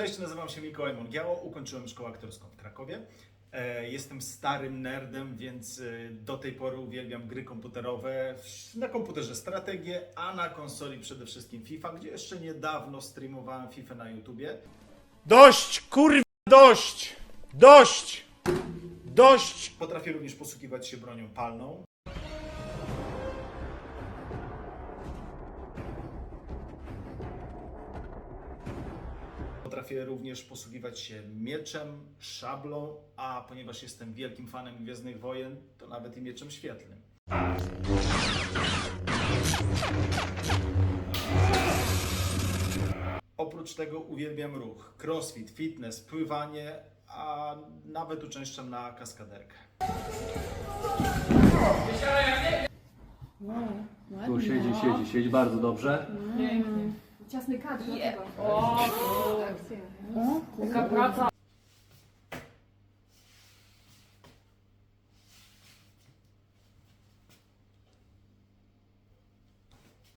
Cześć, nazywam się Mikołaj Mongiało, ukończyłem szkołę aktorską w Krakowie. E, Jestem starym nerdem, więc e, do tej pory uwielbiam gry komputerowe. Na komputerze strategię, a na konsoli przede wszystkim FIFA, gdzie jeszcze niedawno streamowałem FIFA na YouTubie. Dość, kurwa, dość! Dość! Dość! Potrafię również posługiwać się bronią palną. Potrafię również posługiwać się mieczem, szablą, a ponieważ jestem wielkim fanem Gwiezdnych Wojen, to nawet i mieczem świetlnym. Oprócz tego uwielbiam ruch, crossfit, fitness, pływanie, a nawet uczęszczam na kaskaderkę. Tu siedzi, siedzi, siedzi bardzo dobrze. Ciasny kadr, dlatego. Rock salt.